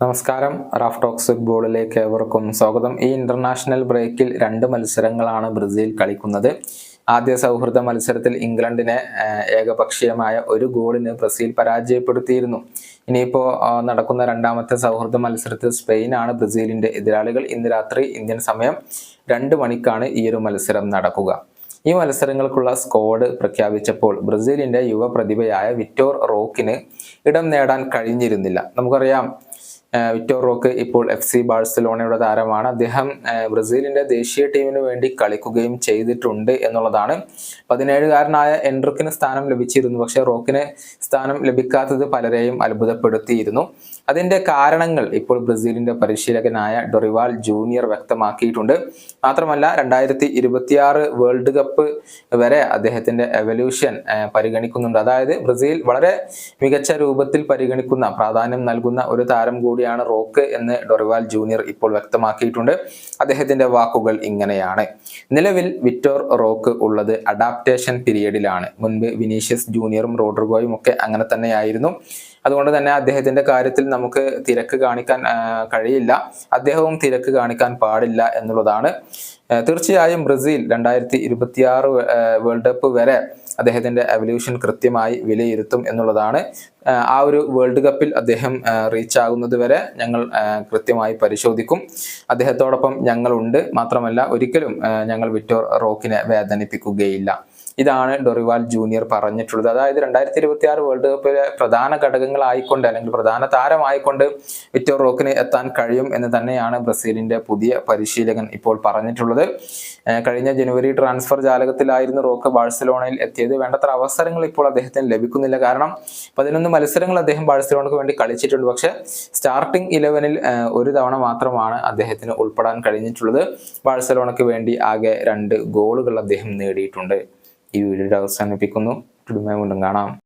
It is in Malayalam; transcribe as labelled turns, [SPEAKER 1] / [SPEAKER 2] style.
[SPEAKER 1] നമസ്കാരം. റാഫ് ടോക്സ് ഫുട്ബോളിലേക്ക് ഏവർക്കും സ്വാഗതം. ഈ ഇന്റർനാഷണൽ ബ്രേക്കിൽ രണ്ട് മത്സരങ്ങളാണ് ബ്രസീൽ കളിക്കുന്നത്. ആദ്യ സൗഹൃദ മത്സരത്തിൽ ഇംഗ്ലണ്ടിനെ ഏകപക്ഷീയമായ ഒരു ഗോളിന് ബ്രസീൽ പരാജയപ്പെടുത്തിയിരുന്നു. ഇനിയിപ്പോൾ നടക്കുന്ന രണ്ടാമത്തെ സൗഹൃദ മത്സരത്തിൽ സ്പെയിനാണ് ബ്രസീലിന്റെ എതിരാളികൾ. ഇന്ന് രാത്രി ഇന്ത്യൻ സമയം രണ്ട് മണിക്കാണ് ഈ ഒരു മത്സരം നടക്കുക. ഈ മത്സരങ്ങൾക്കുള്ള സ്കോഡ് പ്രഖ്യാപിച്ചപ്പോൾ ബ്രസീലിന്റെ യുവ പ്രതിഭയായ വിറ്റോർ റോക്കിന് ഇടം നേടാൻ കഴിഞ്ഞിരുന്നില്ല. നമുക്കറിയാം വിറ്റോർ റോക്ക് ഇപ്പോൾ എഫ് സി ബാഴ്സലോണയുടെ താരമാണ്. അദ്ദേഹം ബ്രസീലിന്റെ ദേശീയ ടീമിന് വേണ്ടി കളിക്കുകയും ചെയ്തിട്ടുണ്ട് എന്നുള്ളതാണ്. പതിനേഴുകാരനായ എൻട്രിക്കിന് സ്ഥാനം ലഭിച്ചിരുന്നു. പക്ഷേ റോക്കിന് സ്ഥാനം ലഭിക്കാത്തത് പലരെയും അത്ഭുതപ്പെടുത്തിയിരുന്നു. അതിന്റെ കാരണങ്ങൾ ഇപ്പോൾ ബ്രസീലിന്റെ പരിശീലകനായ ഡൊറിവാൾ ജൂനിയർ വ്യക്തമാക്കിയിട്ടുണ്ട്. മാത്രമല്ല രണ്ടായിരത്തി ഇരുപത്തിയാറ് വേൾഡ് കപ്പ് വരെ അദ്ദേഹത്തിന്റെ എവല്യൂഷൻ പരിഗണിക്കുന്നുണ്ട്. അതായത് ബ്രസീൽ വളരെ മികച്ച രൂപത്തിൽ പരിഗണിക്കുന്ന പ്രാധാന്യം നൽകുന്ന ഒരു താരം കൂടിയാണ് റോക്ക് എന്ന് ഡൊറിവാൽ ജൂനിയർ ഇപ്പോൾ വ്യക്തമാക്കിയിട്ടുണ്ട്. അദ്ദേഹത്തിന്റെ വാക്കുകൾ ഇങ്ങനെയാണ്. നിലവിൽ വിക്ടോർ റോക്ക് ഉള്ളത് അഡാപ്റ്റേഷൻ പീരീഡിലാണ് മുൻപ് വിനീഷ്യസ് ജൂനിയറും റോഡ്രിഗോയും ഒക്കെ അങ്ങനെ തന്നെയായിരുന്നു. അതുകൊണ്ട് തന്നെ അദ്ദേഹത്തിന്റെ കാര്യത്തിൽ നമുക്ക് തിരക്ക് കാണിക്കാൻ കഴിയില്ല. അദ്ദേഹവും തിരക്ക് കാണിക്കാൻ പാടില്ല എന്നുള്ളതാണ്. തീർച്ചയായും ബ്രസീൽ രണ്ടായിരത്തി ഇരുപത്തിയാറ് വേൾഡ് കപ്പ് വരെ അദ്ദേഹത്തിന്റെ എവല്യൂഷൻ കൃത്യമായി വിലയിരുത്തും എന്നുള്ളതാണ്. ആ, ഒരു വേൾഡ് കപ്പിൽ അദ്ദേഹം റീച്ച് ആകുന്നത് വരെ ഞങ്ങൾ കൃത്യമായി പരിശോധിക്കും. അദ്ദേഹത്തോടൊപ്പം ഞങ്ങളുണ്ട്. മാത്രമല്ല ഒരിക്കലും ഞങ്ങൾ വിക്ടോർ റോക്കിനെ വേദനിപ്പിക്കുകയില്ല. ഇതാണ് ഡൊറിവാൽ ജൂനിയർ പറഞ്ഞിട്ടുള്ളത്. അതായത് രണ്ടായിരത്തി ഇരുപത്തി ആറ് വേൾഡ് കപ്പിലെ പ്രധാന ഘടകങ്ങളായിക്കൊണ്ട് അല്ലെങ്കിൽ പ്രധാന താരമായിക്കൊണ്ട് വിറ്റോർ റോക്കിന് എത്താൻ കഴിയും എന്ന് തന്നെയാണ് ബ്രസീലിന്റെ പുതിയ പരിശീലകൻ ഇപ്പോൾ പറഞ്ഞിട്ടുള്ളത്. കഴിഞ്ഞ ജനുവരി ട്രാൻസ്ഫർ ജാലകത്തിലായിരുന്നു റോക്ക് ബാഴ്സലോണയിൽ എത്തിയത്. വേണ്ടത്ര അവസരങ്ങൾ ഇപ്പോൾ അദ്ദേഹത്തിന് ലഭിക്കുന്നില്ല. കാരണം പതിനൊന്ന് മത്സരങ്ങൾ അദ്ദേഹം ബാഴ്സലോണയ്ക്ക് വേണ്ടി കളിച്ചിട്ടുണ്ട്. പക്ഷേ സ്റ്റാർട്ടിംഗ് ഇലവനിൽ ഒരു തവണ മാത്രമാണ് അദ്ദേഹത്തിന് ഉൾപ്പെടാൻ കഴിഞ്ഞിട്ടുള്ളത്. ബാഴ്സലോണയ്ക്ക് വേണ്ടി ആകെ രണ്ട് ഗോളുകൾ അദ്ദേഹം നേടിയിട്ടുണ്ട്. ഈ വീഡിയോ അവസാനിപ്പിക്കുന്നു. വീണ്ടും കാണാം.